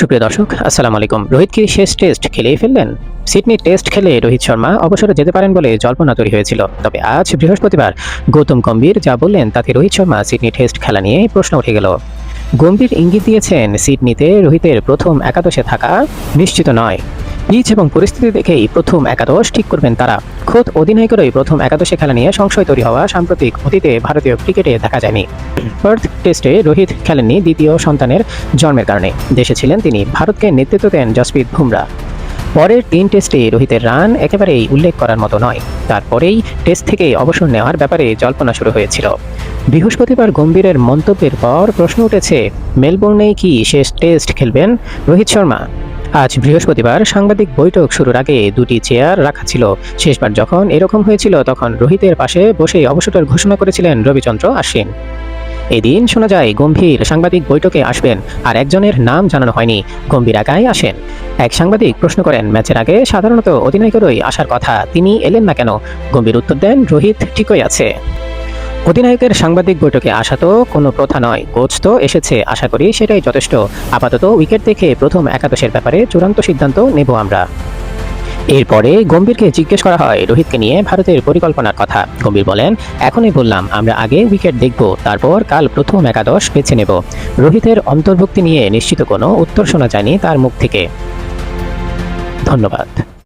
সুপ্রিয় দর্শক, আসসালামু আলাইকুম। রোহিত কি শেষ টেস্ট খেলেই ফেললেন? সিডনি টেস্ট খেলে রোহিত শর্মা অবসরে যেতে পারেন বলে জল্পনা তৈরি হয়েছিল। তবে আজ বৃহস্পতিবার গৌতম গম্ভীর যা বললেন তাতে রোহিত শর্মা সিডনি টেস্ট খেলা নিয়ে প্রশ্ন উঠে গেল। গম্ভীর ইঙ্গিত দিয়েছেন, সিডনিতে রোহিতের প্রথম একাদশে থাকা নিশ্চিত নয়। পিচ এবং পরিস্থিতি দেখেই প্রথম একাদশ ঠিক করবেন তারা। খোদ অধিনায়কেরই প্রথম একাদশে খেলা নিয়ে সংশয় তৈরি হওয়া সাম্প্রতিক অতীতে ভারতীয় ক্রিকেটে দেখা যায়নি। পার্থ টেস্টে রোহিত খেলেননি দ্বিতীয় সন্তানের জন্মের কারণে। দেশে ছিলেন তিনি। ভারতকে নেতৃত্ব দেন জসপ্রীত বুমরা। পরের তিন টেস্টে রোহিতের রান একেবারেই উল্লেখ করার মতো নয়। তারপরেই টেস্ট থেকে অবসর নেওয়ার ব্যাপারে জল্পনা শুরু হয়েছিল। বৃহস্পতিবার গম্ভীরের মন্তব্যের পর প্রশ্ন উঠেছে, মেলবোর্নেই কি শেষ টেস্ট খেলবেন? রোহিত শর্মা আজ বৃহস্পতিবার সাংবাদিক বৈঠক শুরুর আগে দুটি চেয়ার রাখা ছিল। শেষবার যখন এরকম হয়েছিল, তখন রোহিতের পাশে বসে অবসরের ঘোষণা করেছিলেন রবিচন্দ্র আশ্বিন। এদিন শোনা যায়, গম্ভীর সাংবাদিক বৈঠকে আসবেন আর একজনের নাম জানানো হয়নি। গম্ভীর একাই আসেন। এক সাংবাদিক প্রশ্ন করেন, ম্যাচের আগে সাধারণত অধিনায়কেরই আসার কথা তিনি এলেন না কেন? গম্ভীর উত্তর দেন, রোহিত ঠিকই আছে। অধিনায়কের সাংবাদিক বৈঠকে আসা তো কোনো প্রথা নয়। কোচ তো এসেছে, আশা করি সেটাই যথেষ্ট। আপাতত উইকেট দেখে প্রথম একাদশের ব্যাপারে চূড়ান্ত সিদ্ধান্ত নেব আমরা। এরপরে গম্ভীরকে জিজ্ঞেস করা হয় রোহিতকে নিয়ে ভারতের পরিকল্পনার কথা। গম্ভীর বলেন, এখনই বললাম, আমরা আগে উইকেট দেখব, তারপর কাল প্রথম একাদশ বেছে নেব। রোহিতের অন্তর্ভুক্তি নিয়ে নিশ্চিত কোনো উত্তর শোনা যায়নি তার মুখ থেকে। ধন্যবাদ।